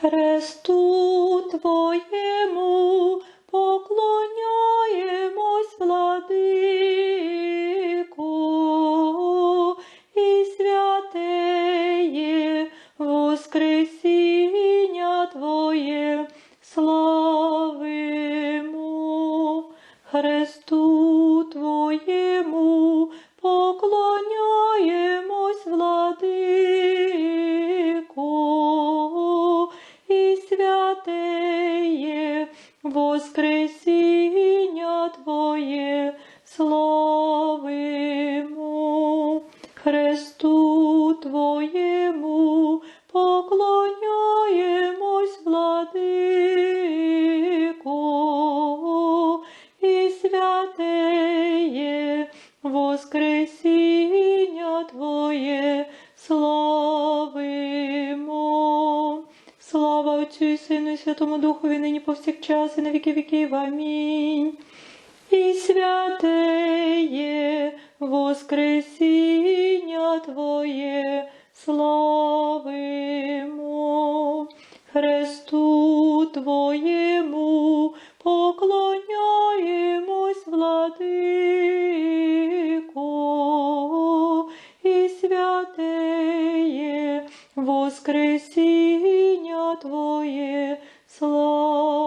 Хресту Твоєму поклоняємось, владико, і святеє Воскресіння Твоє славимо. Хресту Твоєму поклоняємось, святеє Воскресіння Твоє славимо. Хресту Твоєму поклоняємось, владико, і святеє Воскресіння Твоє славимо. Отцю і Сину і Святому Духові, нині повсякчас і на віки віків. Амінь. І святеє Воскресіння Твоє славимо. Хресту Твоєму поклоняємось, владико, і святеє Воскресіння Твоє славимо.